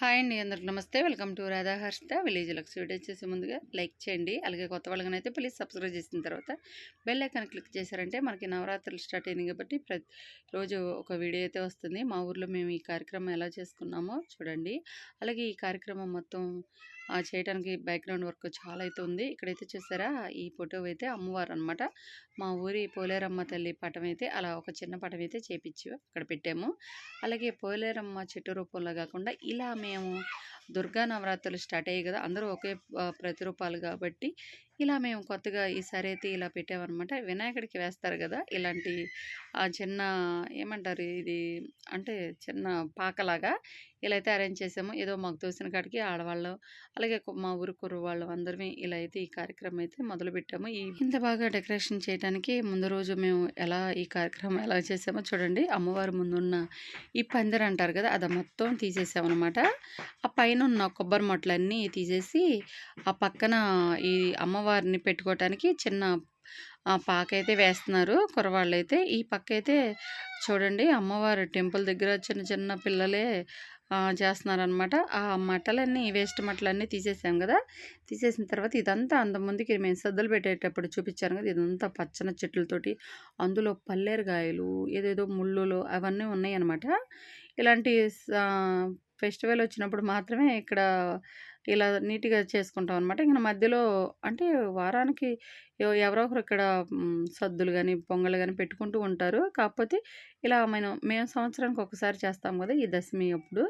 Hi అండి అందరికి నమస్తే. Welcome to Radha Harshitha village Lux video చేసే ముందుగా లైక్ చేయండి. అలాగే కొత్త వాళ్ళకనైతే ప్లీజ్ సబ్స్క్రైబ్ చేసిన తర్వాత బెల్ ఐకాన్ క్లిక్ చేశారంటే మనకి నవరాత్రులు స్టార్ట్ అయింది కాబట్టి ప్రతి రోజు ఒక వీడియో అయితే వస్తుంది. మా ఊర్లో మేము ఈ కార్యక్రమం ఎలా చేసుకున్నామో చూడండి. అలాగే ఈ కార్యక్రమం మొత్తం చేయడానికి బ్యాక్గ్రౌండ్ వర్క్ చాలా అయితే ఉంది. ఇక్కడైతే చూసారా ఈ ఫోటో అయితే అమ్మవారు అనమాట మా ఊరి పోలేరమ్మ తల్లి పటం అయితే అలా ఒక చిన్న పటం అయితే చేపించి అక్కడ పెట్టాము. అలాగే పోలేరమ్మ చెట్టు రూపంలో కాకుండా ఇలా మేము దుర్గా నవరాత్రులు స్టార్ట్ అయ్యాయి కదా అందరూ ఒకే ప్రతిరూపాలు కాబట్టి ఇలా మేము కొత్తగా ఈసారి అయితే ఇలా పెట్టామన్నమాట వినాయకుడికి వేస్తారు కదా! ఇలాంటి ఆ చిన్న ఏమంటారు ఇది? అంటే చిన్న పాకలాగా ఇలా అయితే అరేంజ్ చేసాము. ఏదో మాకు తోసిన కాడికి ఆడవాళ్ళు అలాగే మా ఊరు కుర్రవాళ్ళు అందరమే ఇలా అయితే ఈ కార్యక్రమం అయితే మొదలు పెట్టాము. ఈ ఇంత బాగా డెకరేషన్ చేయడానికి ముందు రోజు మేము ఎలా ఈ కార్యక్రమం ఎలా చేసామో చూడండి. అమ్మవారి ముందున్న ఈ పందిరి అంటారు కదా! అది మొత్తం తీసేసామన్నమాట ఆ పైన ఉన్న కొబ్బరి మొట్టలన్నీ తీసేసి ఆ పక్కన ఈ అమ్మవారి అమ్మవారిని పెట్టుకోవటానికి చిన్న పాక అయితే వేస్తున్నారు. కురవాళ్ళు అయితే ఈ పక్క అయితే చూడండి అమ్మవారి టెంపుల్ దగ్గర చిన్న చిన్న పిల్లలే చేస్తున్నారనమాట ఆ మట్టలన్నీ వేస్ట్ మట్టలన్నీ తీసేసాం కదా. తీసేసిన తర్వాత ఇదంతా అంతమందికి మేము సద్దులు పెట్టేటప్పుడు చూపించాను కదా. ఇదంతా పచ్చని చెట్లతోటి అందులో పల్లేరుగాయలు ఏదేదో ముళ్ళులు అవన్నీ ఉన్నాయనమాట ఇలాంటి ఫెస్టివల్ వచ్చినప్పుడు మాత్రమే ఇక్కడ ఇలా నీట్గా చేసుకుంటాం అనమాట ఇంకా మధ్యలో అంటే వారానికి ఎవరో ఒకరు ఇక్కడ సద్దులు కానీ పొంగలు కానీ పెట్టుకుంటూ ఉంటారు. కాకపోతే ఇలా మనం మేము సంవత్సరానికి ఒకసారి చేస్తాం కదా ఈ దశమి అప్పుడు.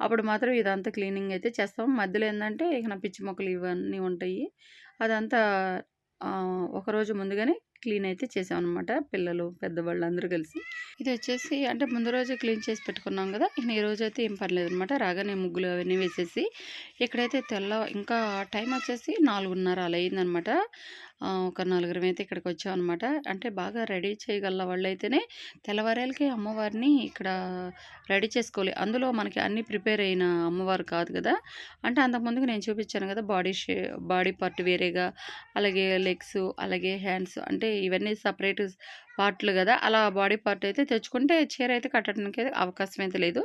అప్పుడు మాత్రం ఇదంతా క్లీనింగ్ అయితే చేస్తాం. మధ్యలో ఏంటంటే ఇక పిచ్చి మొక్కలు ఇవన్నీ ఉంటాయి. అదంతా ఒకరోజు ముందుగానే క్లీన్ అయితే చేసామన్నమాట పిల్లలు పెద్దవాళ్ళు అందరూ కలిసి. ఇది వచ్చేసి అంటే ముందు రోజే క్లీన్ చేసి పెట్టుకున్నాం కదా ఇక ఈ రోజు అయితే ఏం పర్లేదు అనమాట రాగానే ముగ్గులు అవన్నీ వేసేసి ఇక్కడైతే తెల్ల ఇంకా టైం వచ్చేసి నాలుగున్నర అలా అయిందనమాట ఒక నలుగురం అయితే ఇక్కడికి వచ్చాం అనమాట అంటే బాగా రెడీ చేయగల వాళ్ళైతేనే అయితేనే తెల్లవారేలకి అమ్మవారిని ఇక్కడ రెడీ చేసుకోవాలి. అందులో మనకి అన్ని ప్రిపేర్ అయిన అమ్మవారు కాదు కదా. అంటే అంతకుముందుకు నేను చూపించాను కదా బాడీ షే బాడీ పార్ట్ వేరేగా అలాగే లెగ్స్ అలాగే హ్యాండ్స్ అంటే ఇవన్నీ సపరేట్ పార్ట్లు కదా! అలా బాడీ పార్ట్ అయితే తెచ్చుకుంటే చీర అయితే కట్టడానికి అయితే అవకాశం అయితే లేదు.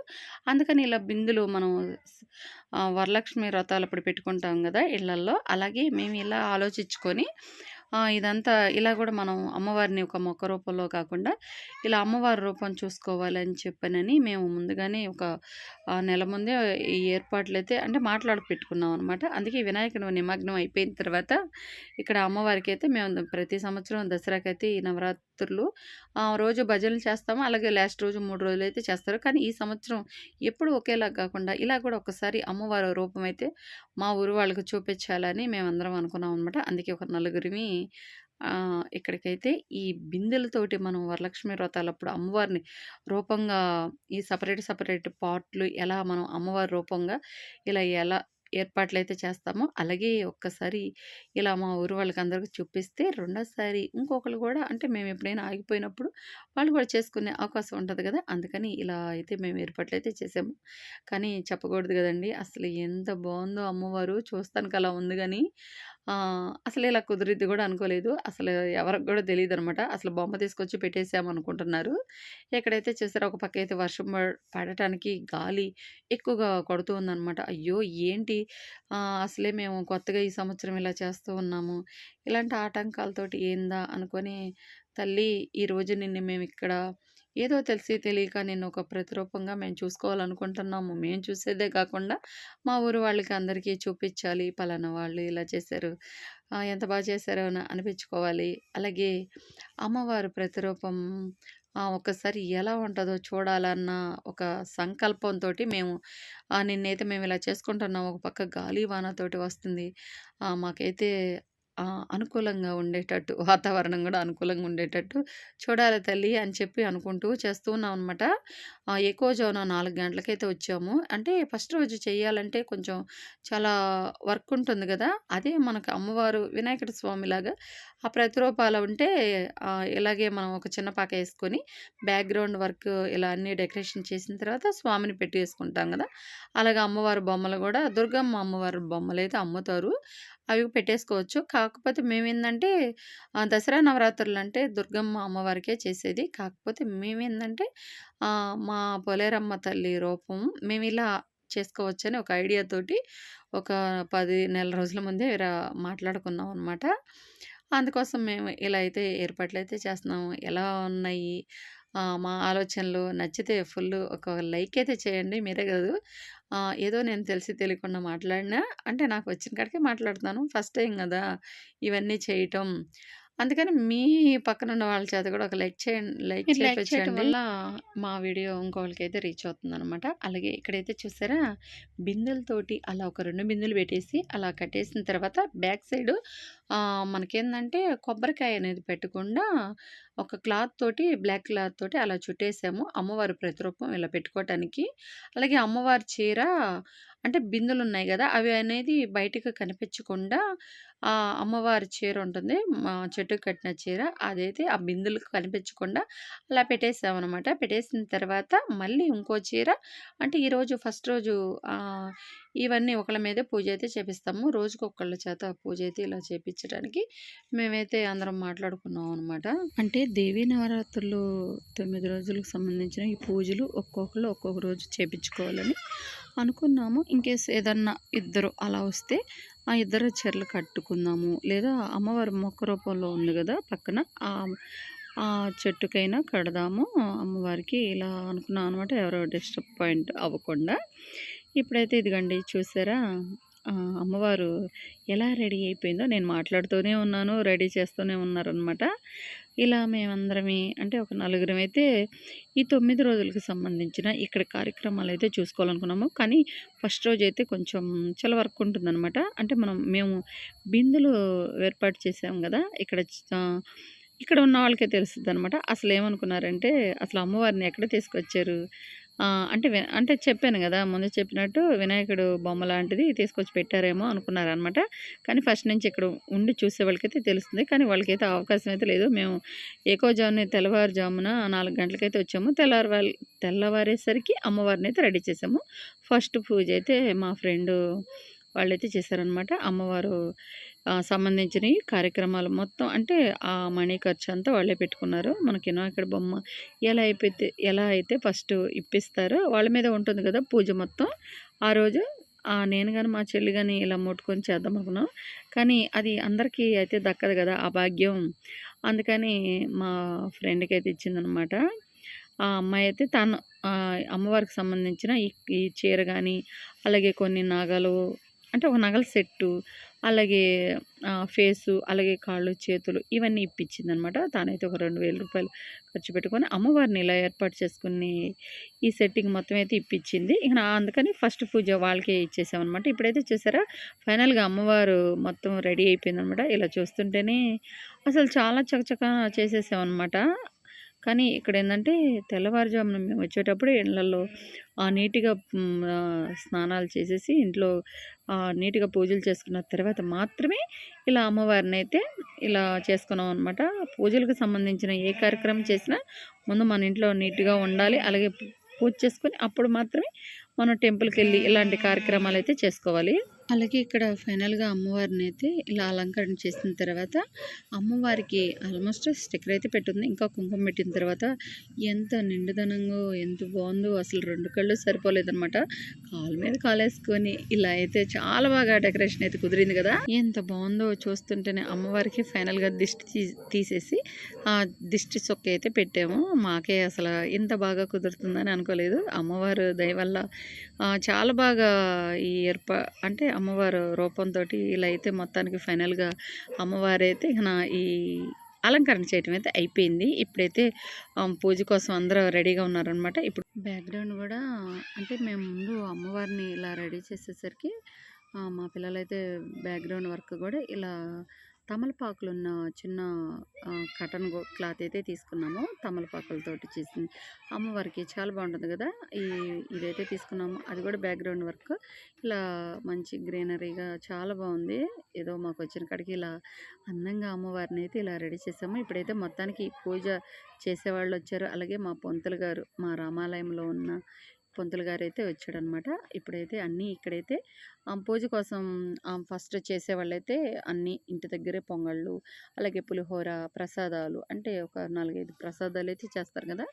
అందుకని ఇలా బిందులు మనం వరలక్ష్మి వ్రతాలు అప్పుడు పెట్టుకుంటాం కదా ఇళ్ళల్లో. అలాగే మేము ఇలా ఆలోచించుకొని ఇదంతా ఇలా కూడా మనం అమ్మవారిని ఒక మొక్క రూపంలో కాకుండా ఇలా అమ్మవారి రూపం చూసుకోవాలని చెప్పనని మేము ముందుగానే ఒక నెల ముందే ఈ ఏర్పాట్లు అయితే అంటే మాట్లాడి పెట్టుకున్నాం అనమాట అందుకే వినాయకుడు నిమగ్నం అయిపోయిన తర్వాత ఇక్కడ అమ్మవారికి అయితే మేము ప్రతి సంవత్సరం దసరాకైతే ఈ నవరాత్రి ఆ, రోజు భజనలు చేస్తాము. అలాగే లాస్ట్ రోజు మూడు రోజులు అయితే చేస్తారు. కానీ ఈ సంవత్సరం ఎప్పుడు ఒకేలా కాకుండా ఇలా కూడా ఒకసారి అమ్మవారి రూపం అయితే మా ఊరు వాళ్ళకి చూపించాలని మేమందరం అనుకున్నాం అనమాట అందుకే ఒక నలుగురిమి ఇక్కడికైతే ఈ బిందెలతోటి మనం వరలక్ష్మి వ్రతాలప్పుడు అమ్మవారిని రూపంగా ఈ సపరేట్ సపరేట్ పాట్లు ఎలా మనం అమ్మవారి రూపంగా ఇలా ఎలా ఏర్పాట్లు అయితే చేస్తామో అలాగే ఒక్కసారి ఇలా మా ఊరు వాళ్ళకి అందరికీ చూపిస్తే రెండోసారి ఇంకొకరు కూడా అంటే మేము ఎప్పుడైనా ఆగిపోయినప్పుడు వాళ్ళు కూడా చేసుకునే అవకాశం ఉంటుంది కదా! అందుకని ఇలా అయితే మేము ఏర్పాట్లు అయితే చేసాము. కానీ చెప్పకూడదు కదండి! అసలు ఎంత బాగుందో అమ్మవారు! చూస్తానికి అలా ఉంది కానీ అసలు ఇలా కుదిరిద్ది కూడా అనుకోలేదు. అసలు ఎవరికి కూడా తెలియదు అనమాట అసలు బొమ్మ తీసుకొచ్చి పెట్టేసాము అనుకుంటున్నారు ఎక్కడైతే చూసారో ఒక పక్క అయితే వర్షం పడ- పడటానికి గాలి ఎక్కువగా కొడుతూ ఉందనమాట అయ్యో! ఏంటి? అసలే మేము కొత్తగా ఈ సంవత్సరం ఇలా చేస్తూ ఉన్నాము. ఇలాంటి ఆటంకాలతోటి ఏందా అనుకొని తల్లి ఈ రోజు నిన్ను మేము ఇక్కడ ఏదో తెలిసి తెలియక నిన్ను ఒక ప్రతిరూపంగా మేము చూసుకోవాలనుకుంటున్నాము. మేము చూసేదే కాకుండా మా ఊరు వాళ్ళకి అందరికీ చూపించాలి. పలానా వాళ్ళు ఇలా చేశారు. ఎంత బాగా చేశారో అని అనిపించుకోవాలి. అలాగే అమ్మవారు ప్రతిరూపం ఒకసారి ఒక్కసారి ఎలా ఉంటుందో చూడాలన్న ఒక సంకల్పంతో మేము నిన్నైతే మేము ఇలా చేసుకుంటున్నాం. ఒక పక్క గాలి వానతోటి వస్తుంది. మాకైతే అనుకూలంగా ఉండేటట్టు వాతావరణం కూడా అనుకూలంగా ఉండేటట్టు చూడాలి తల్లి అని చెప్పి అనుకుంటూ చేస్తూ ఉన్నాం అనమాట ఎక్కువ జోన నాలుగు గంటలకైతే వచ్చాము. అంటే ఫస్ట్ రోజు చేయాలంటే కొంచెం చాలా వర్క్ ఉంటుంది కదా అదే మనకు అమ్మవారు వినాయకుడి స్వామిలాగా ఆ ప్రతిరూపాలు ఉంటే ఇలాగే మనం ఒక చిన్న పాక వేసుకొని బ్యాక్గ్రౌండ్ వర్క్ ఇలా అన్నీ డెకరేషన్ చేసిన తర్వాత స్వామిని పెట్టి వేసుకుంటాం కదా. అలాగే అమ్మవారి బొమ్మలు కూడా దుర్గమ్మ అమ్మవారి బొమ్మలు అయితే అమ్ముతారు. అవి పెట్టేసుకోవచ్చు కాకపోతే మేమేందంటే ఏంటంటే దసరా నవరాత్రులు అంటే దుర్గమ్మ అమ్మవారికే చేసేది కాకపోతే మేమేందంటే ఆ, మా పొలేరమ్మ తల్లి రూపం మేము ఇలా చేసుకోవచ్చని ఒక ఐడియా తోటి ఒక పది నెల రోజుల ముందే మాట్లాడుకున్నాం అనమాట. అందుకోసం మేము ఇలా అయితే ఏర్పాట్లు అయితే చేస్తున్నాము. ఎలా ఉన్నాయి మా ఆలోచనలు నచ్చితే ఫుల్ ఒక లైక్ అయితే చేయండి. మీరే కాదు ఏదో నేను తెలిసి తెలియకుండా మాట్లాడినా అంటే నాకు వచ్చిన కాడికే మాట్లాడుతున్నాను. ఫస్ట్ టైం గదా! ఇవన్నీ చేయటం. అందుకని మీ పక్కనున్న వాళ్ళ చేత కూడా ఒక లైక్ చేయండి లైక్ చేపించండి. వల్ల మా వీడియో ఇంకోళ్ళకైతే రీచ్ అవుతుందనమాట. అలాగే ఇక్కడైతే చూసారా బిందెలతోటి అలా ఒక 2 బిందెలు పెట్టేసి అలా కట్టేసిన తర్వాత బ్యాక్ సైడు మనకేందంటే కొబ్బరికాయ అనేది పెట్టకుండా ఒక క్లాత్ తోటి బ్లాక్ క్లాత్ తోటి అలా చుట్టేసాము. అమ్మవారి ప్రతిరూపం ఇలా పెట్టుకోవటానికి. అలాగే అమ్మవారి చీర అంటే బిందెలున్నాయి కదా అవి అనేది బయటకు కనిపించకుండా అమ్మవారి చీర ఉంటుంది. మా చెట్టుకు కట్టిన చీర అదైతే ఆ బిందెలకు కనిపించకుండా అలా పెట్టేసామనమాట. పెట్టేసిన తర్వాత మళ్ళీ ఇంకో చీర అంటే ఈరోజు ఫస్ట్ రోజు ఇవన్నీ ఒకళ్ళ మీదే పూజ అయితే చేపిస్తాము. రోజుకొకళ్ళ చేత పూజ అయితే ఇలా చేపించడానికి మేమైతే అందరం మాట్లాడుకున్నాం అనమాట. అంటే దేవీ నవరాత్రులు తొమ్మిది రోజులకు సంబంధించిన ఈ పూజలు ఒక్కొక్కళ్ళు ఒక్కొక్క రోజు చేపించుకోవాలని అనుకున్నాము. ఇన్‌కేస్ ఏదన్నా ఇద్దరు అలా వస్తే ఆ ఇద్దరు చీరలు కట్టుకుందాము. లేదా అమ్మవారి మొక్క రూపంలో ఉంది కదా పక్కన ఆ ఆ చెట్టుకైనా కడదాము అమ్మవారికి ఇలా అనుకున్నాం అనమాట. ఎవరో డిస్టర్బ్ పాయింట్ అవ్వకుండా. ఇప్పుడైతే ఇదిగండి చూసారా అమ్మవారు ఎలా రెడీ అయిపోయిందో నేను మాట్లాడుతూనే ఉన్నాను. రెడీ చేస్తూనే ఉన్నారనమాట. ఇలా మేమందరమే అంటే ఒక నలుగురం అయితే ఈ తొమ్మిది రోజులకు సంబంధించిన ఇక్కడ కార్యక్రమాలు అయితే చూసుకోవాలనుకున్నాము. కానీ ఫస్ట్ రోజైతే కొంచెం చాలా వర్క్ ఉంటుందన్నమాట అంటే మనం మేము బిందులు ఏర్పాటు చేసాం కదా ఇక్కడ ఇక్కడ ఉన్న వాళ్ళకే తెలుస్తుంది అనమాట అసలు ఏమనుకున్నారంటే అసలు అమ్మవారిని ఎక్కడ తీసుకొచ్చారు? అంటే అంటే చెప్పాను కదా ముందు చెప్పినట్టు వినాయకుడు బొమ్మ లాంటిది తీసుకొచ్చి పెట్టారేమో అనుకున్నారనమాట. కానీ ఫస్ట్ నుంచి ఇక్కడ ఉండి చూసే వాళ్ళకైతే తెలుస్తుంది. కానీ వాళ్ళకైతే అవకాశం అయితే లేదు. మేము ఏకోజామునే తెల్లవారుజామున నాలుగు గంటలకైతే వచ్చాము. తెల్లారివాల్ తెల్లవారేసరికి అమ్మవారినైతే రెడీ చేసాము. ఫస్ట్ పూజ అయితే మా ఫ్రెండు వాళ్ళైతే చేశారనమాట. అమ్మవారు సంబంధించిన కార్యక్రమాలు మొత్తం అంటే ఆ మనీ అంతా వాళ్ళే పెట్టుకున్నారు. మనకి వినాయకుడి బొమ్మ ఎలా అయిపోతే ఎలా అయితే ఫస్ట్ ఇప్పిస్తారో వాళ్ళ మీద ఉంటుంది కదా పూజ మొత్తం. ఆ రోజు నేను కానీ మా చెల్లి కానీ ఇలా ముట్టుకొని చేద్దాం అనుకున్నాం. కానీ అది అందరికీ అయితే దక్కదు కదా ఆ భాగ్యం. అందుకని మా ఫ్రెండ్కి అయితే ఇచ్చిందనమాట. ఆ అమ్మాయి అయితే తను అమ్మవారికి సంబంధించిన ఈ ఈ చీర కానీ అలాగే కొన్ని నగలు అంటే ఒక నగల సెట్టు, అలాగే ఫేసు, అలాగే కాళ్ళు, చేతులు ఇవన్నీ ఇప్పించింది అనమాట తానైతే ఒక రెండు వేల రూపాయలు ఖర్చు పెట్టుకొని అమ్మవారిని ఇలా ఏర్పాటు చేసుకుని ఈ సెట్టింగ్ మొత్తం అయితే ఇప్పించింది. ఇక అందుకని ఫస్ట్ పూజ వాళ్ళకే ఇచ్చేసామన్నమాట ఇప్పుడైతే చూసారా ఫైనల్‌గా అమ్మవారు మొత్తం రెడీ అయిపోయిందనమాట. ఇలా చూస్తుంటేనే అసలు చాలా చకచకా చేసేసామనమాట. కానీ ఇక్కడ ఏంటంటే తెల్లవారుజామున మేము వచ్చేటప్పుడు ఇళ్ళల్లో ఆ నీట్‌గా స్నానాలు చేసేసి ఇంట్లో నీట్‌గా పూజలు చేసుకున్న తర్వాత మాత్రమే ఇలా అమ్మవారినైతే ఇలా చేసుకున్నాం అనమాట. పూజలకు సంబంధించిన ఏ కార్యక్రమం చేసినా ముందు మన ఇంట్లో నీట్‌గా ఉండాలి. అలాగే పూజ చేసుకొని అప్పుడు మాత్రమే మనం టెంపుల్కి వెళ్ళి ఇలాంటి కార్యక్రమాలు అయితే చేసుకోవాలి. అలాగే ఇక్కడ ఫైనల్‌గా అమ్మవారినైతే ఇలా అలంకరణ చేసిన తర్వాత అమ్మవారికి ఆల్మోస్ట్ స్టిక్కర్ అయితే పెట్టింది ఇంకా కుంకుమ పెట్టిన తర్వాత ఎంత నిండుదనంగా ఎంత బాగుందో అసలు రెండు కళ్ళు సరిపోలేదనమాట. కాలు మీద కాలేసుకొని ఇలా అయితే చాలా బాగా డెకరేషన్ అయితే కుదిరింది కదా ఎంత బాగుందో చూస్తుంటేనే అమ్మవారికి ఫైనల్‌గా దిష్టి తీ తీసేసి ఆ దిష్టి చొక్క అయితే పెట్టాము. మాకే అసలు ఇంత బాగా కుదురుతుందని అనుకోలేదు. అమ్మవారు దయ వల్ల చాలా బాగా ఈ ఏర్పా అంటే అమ్మవారు రూపంతో ఇలా అయితే మొత్తానికి ఫైనల్‌గా అమ్మవారైతే అయితే నా ఈ అలంకరణ చేయటం అయితే అయిపోయింది. ఇప్పుడైతే పూజ కోసం అందరూ రెడీగా ఉన్నారనమాట. ఇప్పుడు బ్యాక్‌గ్రౌండ్ కూడా అంటే మేము ముందు అమ్మవారిని ఇలా రెడీ చేసేసరికి మా పిల్లలైతే బ్యాక్‌గ్రౌండ్ వర్క్ కూడా ఇలా తమలపాకులున్న చిన్న కటన్ క్లాత్ అయితే తీసుకున్నాము. తమలపాకులతోటి చేసింది. అమ్మవారికి చాలా బాగుంటుంది కదా ఈ ఇదైతే తీసుకున్నాము. అది కూడా బ్యాక్‌గ్రౌండ్ వర్క్. ఇలా మంచి గ్రీనరీగా చాలా బాగుంది ఏదో మాకు వచ్చిన కాడికి ఇలా అందంగా అమ్మవారిని అయితే ఇలా రెడీ చేసాము. ఇప్పుడైతే మొత్తానికి పూజ చేసేవాళ్ళొచ్చారు. అలాగే మా పంతులు గారు మా రామాలయంలో ఉన్న పొంతులు గారు అయితే వచ్చాడనమాట. ఇప్పుడైతే అన్నీ ఇక్కడైతే ఆ, పూజ కోసం ఫస్ట్ చేసేవాళ్ళైతే అన్నీ ఇంటి దగ్గరే పొంగళ్ళు అలాగే పులిహోర ప్రసాదాలు అంటే ఒక నాలుగైదు ప్రసాదాలు అయితే చేస్తారు కదా.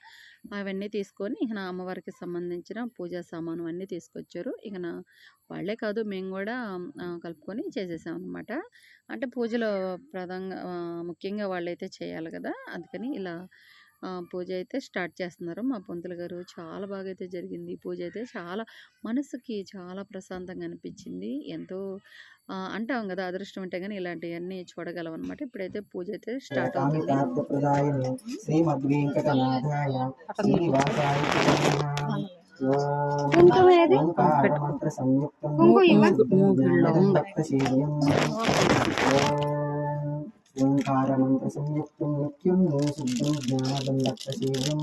అవన్నీ తీసుకొని ఇక నా అమ్మవారికి సంబంధించిన పూజా సామాను అన్నీ తీసుకొచ్చారు. ఇక నా వాళ్ళే కాదు మేము కూడా కలుపుకొని చేసేసాం అనమాట అంటే పూజలో ప్రధానంగా ముఖ్యంగా వాళ్ళైతే చేయాలి కదా. అందుకని ఇలా పూజ అయితే స్టార్ట్ చేస్తున్నారు. మా పంతులు గారు చాలా బాగా అయితే జరిగింది. ఈ పూజ అయితే చాలా మనసుకి చాలా ప్రశాంతంగా అనిపించింది. ఎంతో అంటాం కదా అదృష్టం ఉంటే కానీ ఇలాంటివన్నీ చూడగలం అనమాట ఇప్పుడైతే పూజ అయితే స్టార్ట్ అవుతుంది. సంయుక్తం భక్తశీలం ఓంకార మంత్ర సంయుక్తం నిత్యం శుద్ధం జ్ఞానం భక్తశీలం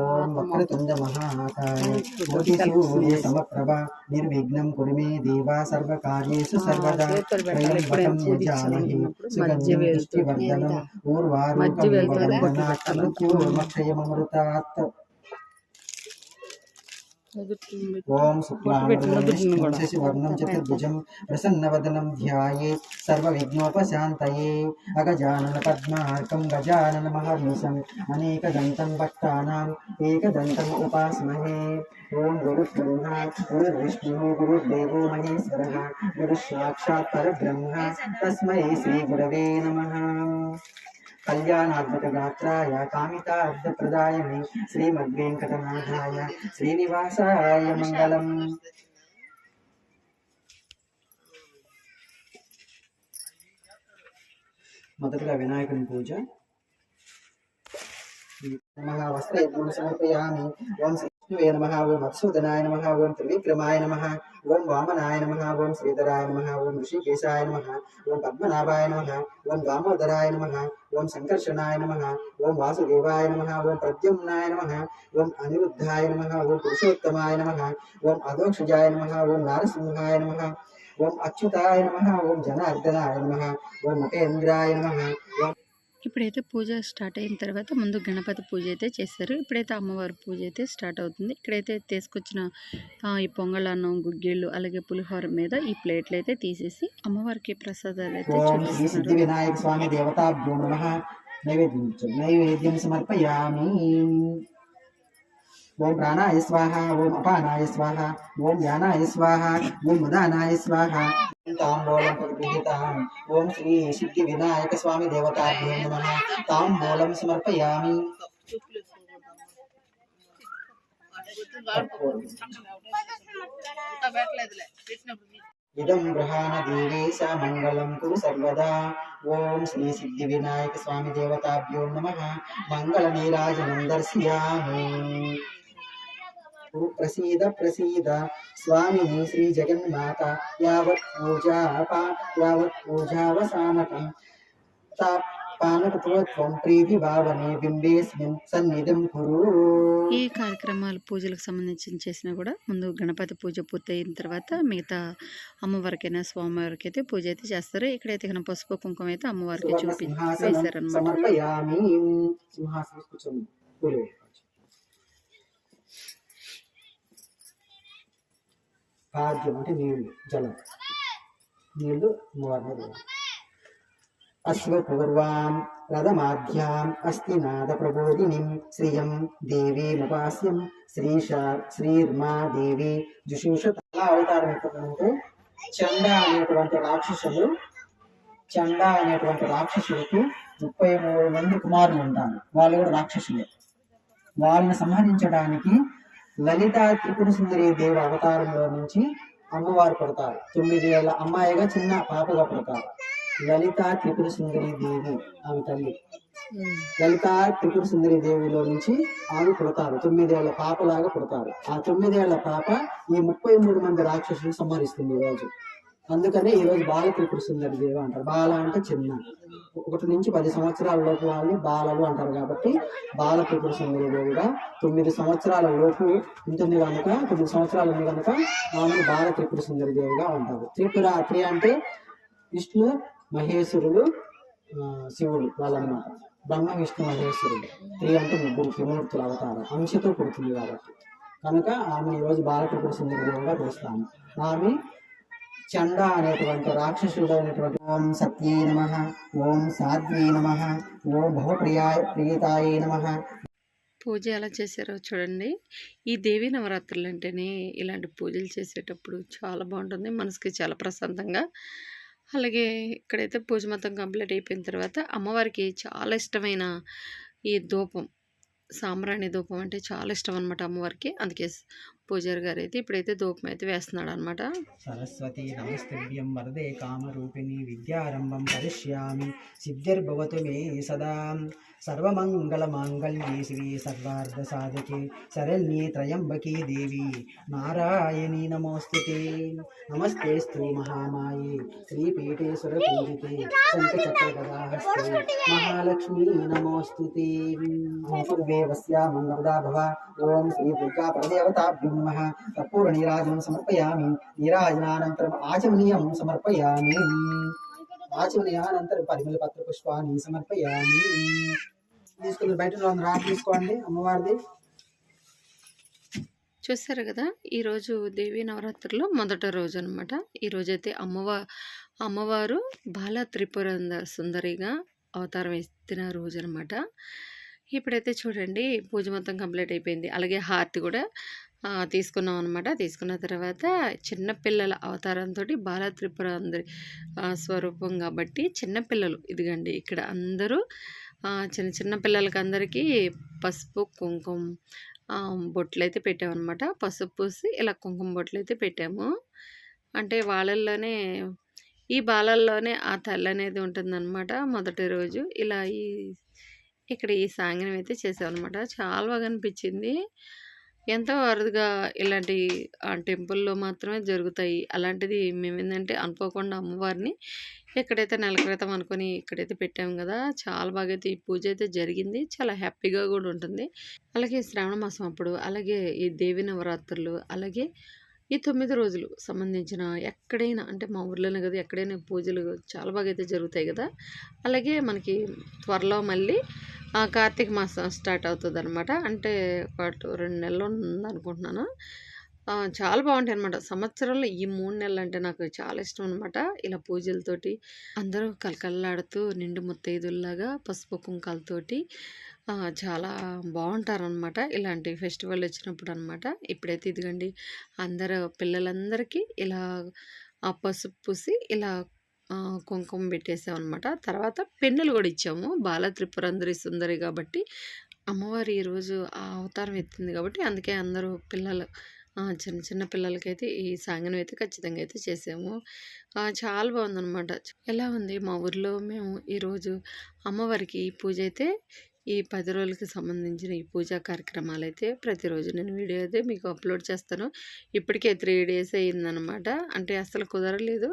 ఓం వక్రతుండ మహాకాయ కోటి సూర్య సమప్రభ నిర్విఘ్నం కురు మే దేవా సర్వకార్యేషు సర్వదా. త్రయంబకం యజామహే సుగంధిం ఓం శుక్లాంబరం శశివర్ణం చతుర్భుజం ప్రసన్నవదనం ధ్యాయే సర్వవిఘ్నోపశాంతయే అగజానన పద్మార్కం గజానన మహర్నిశం అనేకదంతం భక్తానాం ఏకదంతం ఉపాస్మహే ఓం గురు బ్రహ్మ గురు విష్ణు గురుదేవో మహేశ్వర గురు సాక్షాత్ పరబ్రహ్మ తస్మై శ్రీ గురవే నమః కళ్యాణాద్భుత గాత్రాయ కామితార్థప్రదాయని శ్రీమద్వేంకటనాథాయ శ్రీనివాసాయ మంగళం మొదటగా వినాయకుని పూజ నమః వస్త్రయజ్ఞం సమర్పయామి ఓం విష్ణువే నమ ఓం మత్సూదనాయ నమ ఓం త్రివిక్రమాయ నమ ఓం వామనాయ నమ ఓం శ్రీధరాయ నమ ఓం ఋషికేశాయ నమ ఓం పద్మనాభాయ నమ ఓం దామోదరాయ నమ ఓం సంకర్షణాయ నమ ఓం వాసుదేవాయ నమ ఓం ప్రద్యుమ్నాయ నమ ఓం అనిరుద్ధాయ నమ ఓం పురుషోత్తమాయ నమ ఓం అదోక్షజాయ నమ ఓం నారసింహాయ నమ ఓం అచ్యుతాయ నమ ఓం జనార్దనాయ నమ ఓం ముఖేంద్రాయ నమ ఓం ఇప్పుడైతే పూజ స్టార్ట్ అయిన తర్వాత ముందు గణపతి పూజ అయితే చేశారు ఇప్పుడైతే అమ్మవారి పూజ అయితే స్టార్ట్ అవుతుంది. ఇక్కడైతే తీసుకొచ్చిన ఈ పొంగళన్నం గుగ్గిళ్ళు అలాగే పులిహోర మీద ఈ ప్లేట్లు అయితే తీసేసి అమ్మవారికి ప్రసాదాలు అయితే చూపిస్తున్నారు. వినాయక స్వామి దేవతాభ్యో. నైవేద్యం సమర్పయామి. ఓం ప్రాణాయ స్వాహ ఓం అపానాయ స్వాహ ఓం యానాయ స్వాహ ఓం ఉదానాయ స్వాహ తాంబూలం ప్రతిగృహీతాం ఓం శ్రీ సిద్ధి వినాయక స్వామి దేవతాభ్యో నమ తాంబూలం సమర్పయామి ఇదం గృహాణ దేవేశ మంగళం కురు సర్వదా ఓం శ్రీ సిద్ధి వినాయక స్వామి ప్రసీద ప్రసీద. స్వామిని శ్రీ జగన్మాత. యావత్ పూజా యావత్ పూజావసానకం పానకత్వం ప్రీతి భావనే బింబేస్మిన్ సన్నిధిం కురు. ఈ కార్యక్రమాలు పూజలకు సంబంధించి చేసినా కూడా ముందు గణపతి పూజ పూర్తయిన తర్వాత మిగతా అమ్మవారికైనా స్వామివారికి అయితే పూజ అయితే చేస్తారు. ఇక్కడైతే కనుక పసుపు కుంకుమ అయితే అమ్మవారికి చూపి వేశారనమాట పాద్యం అంటే నీళ్ళు జలం. నీళ్ళు అమ్మవారి అశ్వపూర్వాం రథమాధ్యాం అస్తి నాద ప్రబోధినిం శ్రియం దేవీముపాస్యం శ్రీష శ్రీర్మా దేవి జుషూష ఎలా అవతారం ఎత్తుతుందంటే చండ అనేటువంటి రాక్షసులు చండ అనేటువంటి రాక్షసులకు ముప్పై మూడు మంది కుమారులు ఉంటారు. వాళ్ళు కూడా రాక్షసులే. వాళ్ళని సంహరించడానికి లలిత త్రిపుర సుందరి దేవి అవతారంలో నుంచి అమ్మవారు పడతారు. తొమ్మిది ఏళ్ళ అమ్మాయిగా చిన్న పాపగా పుడతారు. లలిత త్రిపుర సుందరి దేవి ఆమె తల్లి. లలిత త్రిపుర సుందరి దేవిలో నుంచి ఆమె పుడతారు. తొమ్మిదేళ్ళ పాపలాగా పుడతారు. ఆ తొమ్మిదేళ్ళ పాప ఈ ముప్పై మూడు మంది రాక్షసులు సంహరిస్తుంది ఈ రోజు. అందుకనే ఈరోజు బాల త్రిపుర సుందరి దేవి అంటారు. బాల అంటే చిన్న. ఒకటి నుంచి పది సంవత్సరాల లోపు వాళ్ళని బాలలు అంటారు కాబట్టి బాల త్రిపుర సుందరి దేవిగా తొమ్మిది సంవత్సరాల లోపు ఉంటుంది కనుక తొమ్మిది సంవత్సరాలు ఉంది కనుక ఆమెను బాల త్రిపుర సుందరి దేవిగా అంటారు త్రిపుర త్రి అంటే విష్ణు మహేశ్వరుడు శివుడు వాళ్ళన్నమాట. బ్రహ్మ విష్ణు మహేశ్వరుడు. త్రీ అంటే ముగ్గురు త్రిమూర్తుల అవతారం. అంశతో పుడుతుంది కాబట్టి. కనుక ఆమె ఈరోజు బాలకృష్ణ సుందరుడుగా పిలుస్తాము. ఆమె చండ అనేటువంటి రాక్షసుడు అనేటువంటి ఓం సత్యే నమ ఓం సాధ్వే నమ ఓం భవప్రియాయ ప్రియతాయ నమ. పూజ ఎలా చేశారో చూడండి. ఈ దేవి నవరాత్రులు అంటేనే ఇలాంటి పూజలు చేసేటప్పుడు చాలా బాగుంటుంది మనసుకి చాలా ప్రశాంతంగా. అలాగే ఇక్కడైతే పూజ మొత్తం కంప్లీట్ అయిపోయిన తర్వాత అమ్మవారికి చాలా ఇష్టమైన ఈ ధూపం సాంబ్రాణి ధూపం అంటే చాలా ఇష్టం అనమాట అమ్మవారికి. అందుకే పూజారి గారు అయితే ఇప్పుడైతే ధూపం అయితే వేస్తున్నాడు అనమాట సరస్వతి నమస్తుభ్యం వరదే కామరూపిణి విద్యారంభం కరిష్యామి సిద్ధిర్భవతు మే సదా. సర్వమంగళమాంగళ్యే శ్రీ సర్వార్థ సాధకే శరణ్యే త్రయంబకీ దేవి. నారాయణీ నమోస్తుతే నమస్తేస్తు మహామాయే. శ్రీపీఠేశ్వర పూజితే శంఖచక్ర గదాహస్తే మహాలక్ష్మీ నమోస్తుతే మంగళదా భవ. ఓం శ్రీ దుర్గా పరదేవతాభ్యం నమః కర్పూర నీరాజనం సమర్పయామి నీరాజనానంతరం ఆచమనీయం సమర్పయామి ఆచమనీయానంతరం పరిమళ పత్ర పుష్పాన్ని సమర్పయామి తీసుకుని బయట రా తీసుకోండి అమ్మవారిది. చూసారు కదా ఈరోజు దేవి నవరాత్రిలో మొదటి రోజు అనమాట ఈరోజైతే అమ్మవా అమ్మవారు బాల త్రిపుర సుందరిగా అవతారం ఎత్తిన రోజు అనమాట ఇప్పుడైతే చూడండి పూజ మొత్తం కంప్లీట్ అయిపోయింది. అలాగే హారతి కూడా తీసుకున్నాం అనమాట తీసుకున్న తర్వాత చిన్నపిల్లల అవతారంతో బాల త్రిపుర అందరి స్వరూపం కాబట్టి చిన్నపిల్లలు ఇదిగండి ఇక్కడ అందరూ చిన్న చిన్న పిల్లలకి అందరికీ పసుపు కుంకుమ బొట్లు అయితే పెట్టామన్నమాట పసుపు పూసి ఇలా కుంకుమ బొట్లు అయితే పెట్టాము. అంటే వాళ్ళల్లోనే ఈ బాలల్లోనే ఆ తల్లి అనేది ఉంటుందన్నమాట మొదటి రోజు. ఇలా ఈ ఇక్కడ ఈ సాంగ్యం అయితే చేసామన్నమాట చాలా బాగా అనిపించింది. ఎంతో అరుదుగా ఇలాంటి టెంపుల్లో మాత్రమే జరుగుతాయి. అలాంటిది మేము ఏంటంటే అనుకోకుండా అమ్మవారిని ఎక్కడైతే నెల క్రితం అనుకొని ఇక్కడైతే పెట్టాము కదా చాలా బాగా అయితే ఈ పూజ అయితే జరిగింది. చాలా హ్యాపీగా కూడా ఉంటుంది. అలాగే శ్రావణ మాసం అప్పుడు అలాగే ఈ దేవి నవరాత్రులు అలాగే ఈ తొమ్మిది రోజులు సంబంధించిన ఎక్కడైనా అంటే మా ఊర్లోనే కదా ఎక్కడైనా పూజలు చాలా బాగా అయితే జరుగుతాయి కదా. అలాగే మనకి త్వరలో మళ్ళీ కార్తీక మాసం స్టార్ట్ అవుతుంది అనమాట అంటే ఒక రెండు నెలలు ఉంది అనుకుంటున్నాను చాలా బాగుంటాయి అనమాట సంవత్సరంలో ఈ మూడు నెలలు అంటే నాకు చాలా ఇష్టం అనమాట ఇలా పూజలతోటి అందరూ కలకల్లాడుతూ నిండు ముత్తైదుల్లాగా పసుపు కుంకాలతోటి చాలా బాగుంటారనమాట ఇలాంటి ఫెస్టివల్ వచ్చినప్పుడు అనమాట ఇప్పుడైతే ఇదిగండి అందరూ పిల్లలందరికీ ఇలా ఆ పసుపు పూసి ఇలా కుంకుమ పెట్టేసాం అనమాట తర్వాత పెన్నులు కూడా ఇచ్చాము. బాల త్రిపురందరి సుందరి కాబట్టి అమ్మవారు ఈరోజు ఆ అవతారం ఎత్తింది కాబట్టి అందుకే అందరూ పిల్లలు చిన్న చిన్న పిల్లలకైతే ఈ సాంగనం అయితే ఖచ్చితంగా అయితే చేసాము. చాలా బాగుందన్నమాట ఎలా ఉంది మా ఊర్లో మేము ఈరోజు అమ్మవారికి ఈ పూజ అయితే ఈ పది రోజులకి సంబంధించిన ఈ పూజా కార్యక్రమాలు అయితే ప్రతిరోజు నేను వీడియో అయితే మీకు అప్లోడ్ చేస్తాను. ఇప్పటికే త్రీ డేస్ అయ్యిందనమాట అంటే అసలు కుదరలేదు.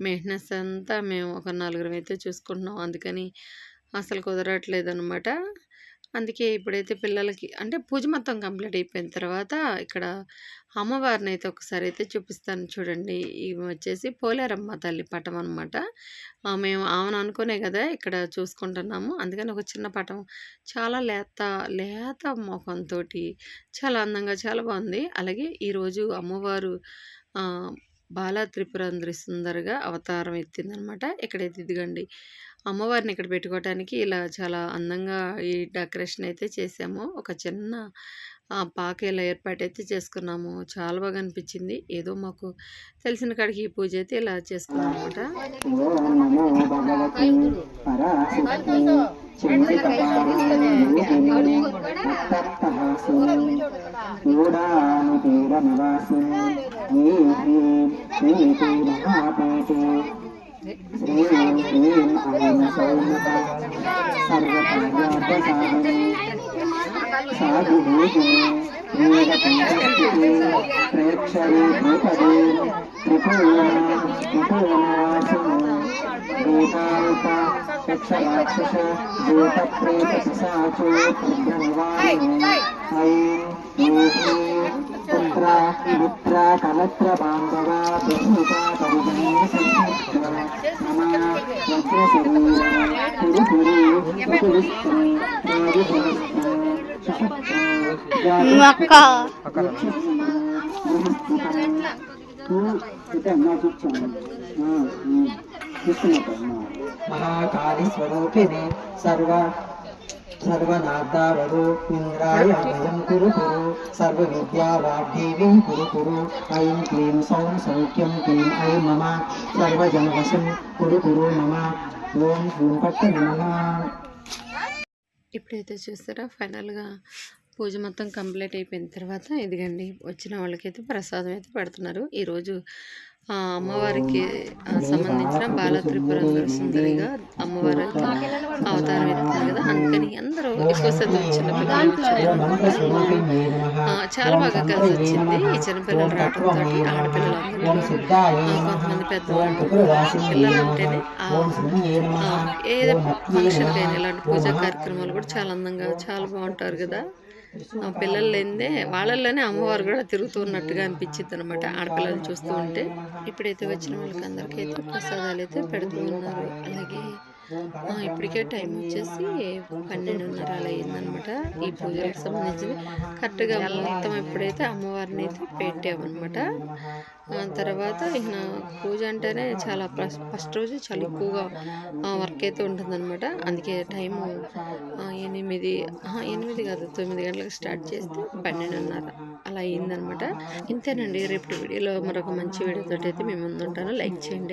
మెయింటెనెన్స్ అంతా మేము ఒక నలుగురం అయితే చూసుకుంటున్నాం. అందుకని అసలు కుదరట్లేదు అనమాట అందుకే ఇప్పుడైతే పిల్లలకి అంటే పూజ మొత్తం కంప్లీట్ అయిపోయిన తర్వాత ఇక్కడ అమ్మవారిని అయితే ఒకసారి అయితే చూపిస్తాను చూడండి. ఇవి వచ్చేసి పోలేరమ్మ తల్లి పటం అనమాట మేము ఆమెను అనుకునే కదా ఇక్కడ చూసుకుంటున్నాము. అందుకని ఒక చిన్న పటం. చాలా లేత లేత మొఖంతో చాలా అందంగా చాలా బాగుంది. అలాగే ఈరోజు అమ్మవారు బాల త్రిపురంద్రి సుందరగా అవతారం ఎత్తిందనమాట ఇక్కడైతే ఇదిగండి. అమ్మవారిని ఇక్కడ పెట్టుకోవటానికి ఇలా చాలా అందంగా ఈ డెకరేషన్ అయితే చేసాము. ఒక చిన్న పాక ఇలా ఏర్పాటు అయితే చేసుకున్నాము. చాలా బాగా అనిపించింది. ఏదో మాకు తెలిసిన కాడికి ఈ పూజ అయితే ఇలా చేసుకున్నాం అనమాట ఓం నమో భగవతి పరాశక్తి చూడానుతీరనివాసిని మహాపేటే శ్రీం హ్రీం ఐం సౌమ్యత సర్వకార్యార్థసాధనే సాధుభూతే వేదపంచస్థితే ప్రేక్షరే భూపదే పుత్ర మిత్ర కలత్ర బాంధవ బహుత మహాకాళి స్వరూపిణి సర్వ సర్వనాదావరు ఇంద్రాయ అభయం కురు కురు సర్వ విద్యావాగ్దేవీం కురు కురు ఐం క్లీం సౌం సౌఖ్యం క్లీం ఐ మమ సర్వజనవశం కురు కురు మమ ఓం హ్రీం పట్ట ఇప్పుడైతే చూస్తారా ఫైనల్గా పూజ మొత్తం కంప్లీట్ అయిపోయిన తర్వాత ఇదిగండి వచ్చిన వాళ్ళకైతే ప్రసాదం అయితే పెడుతున్నారు. ఈరోజు ఆ అమ్మవారికి సంబంధించిన బాల త్రిపుర సుందరిగా అమ్మవారి అవతారం ఎత్తుంది కదా. అందుకని అందరూ ఎక్కువ శాతం చిన్నపిల్లలు చాలా బాగా కలిసి వచ్చింది. ఈ చిన్నపిల్లలు రావడంతో ఆడపిల్లలు కొంతమంది పెద్దవాళ్ళు పిల్లలు అంటేనే ఏ ఏదో ఫంక్షన్ లేని కానీ ఇలాంటి పూజా కార్యక్రమాలు కూడా చాలా అందంగా చాలా బాగుంటారు కదా. ఆ పిల్లలు లేనిదే వాళ్ళల్లోనే అమ్మవారు కూడా తిరుగుతూ ఉన్నట్టుగా అనిపించింది అనమాట ఆడపిల్లలు చూస్తూ ఉంటే ఇప్పుడైతే వచ్చిన వాళ్ళకి అందరికీ అయితే ప్రసాదాలు అయితే పెడుతూ ఉన్నారు. అలాగే ఇప్పటికే టైం వచ్చేసి పన్నెండున్నర అలా అయిందనమాట ఈ పూజలకు సంబంధించింది కరెక్ట్గా మొత్తం ఎప్పుడైతే అమ్మవారిని అయితే పెట్టామన్నమాట తర్వాత ఇక పూజ అంటేనే చాలా ఫస్ట్ రోజు చాలా ఎక్కువగా వర్క్ అయితే ఉంటుందన్నమాట అందుకే టైము ఎనిమిది ఎనిమిది కాదు తొమ్మిది గంటలకు స్టార్ట్ చేస్తే పన్నెండున్నర అలా అయిందనమాట ఇంతేనండి రేపటి వీడియోలో మరొక మంచి వీడియోతో అయితే మేము ముందుంటాను లైక్ చేయండి.